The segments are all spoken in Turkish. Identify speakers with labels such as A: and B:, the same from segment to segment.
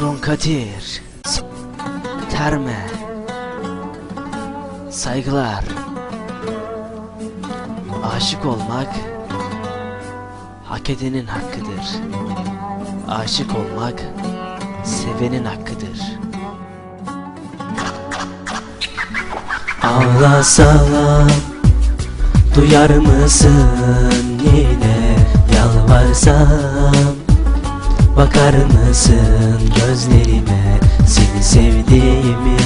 A: Patron Kadir. Terme. Saygılar. Aşık olmak hak edenin hakkıdır. Aşık olmak sevenin hakkıdır. Ağlasam duyar mısın yine yalvarsam Bakar mısın gözlerime? Seni sevdiğimi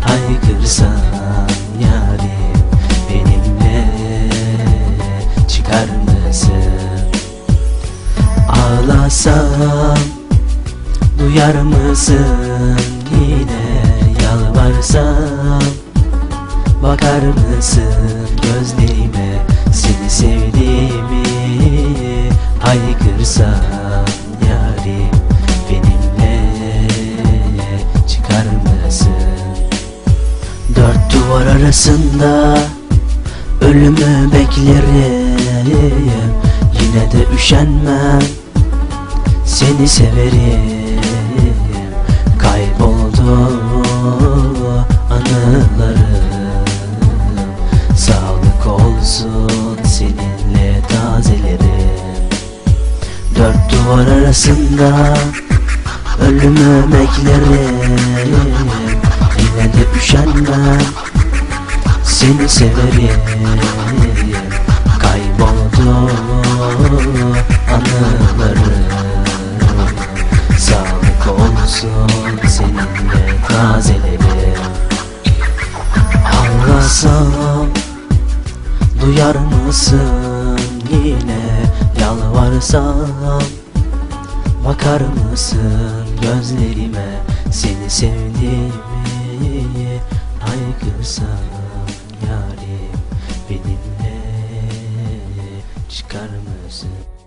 A: Haykırsam yarim benimle. Çıkar mısın? Ağlasam duyar mısın? Yine yalvarsam. Bakar mısın gözlerime? Seni sevdiğimi Haykırsam benimle çıkar mısın? Dört duvar arasında ölümü beklerim. Yine de üşenmem seni severim. Kayboldu anılarım. Sağlık olsun Dört duvar arasında ölümü beklerim Yine de üşenmem seni severim. Kayboldu anılarım Sağlık olsun seninle tazelerim. Ağlasam duyar mısın yine yalvarsam Bakar mısın gözlerime? Seni sevdiğimi Haykırsam yarim benimle çıkar mısın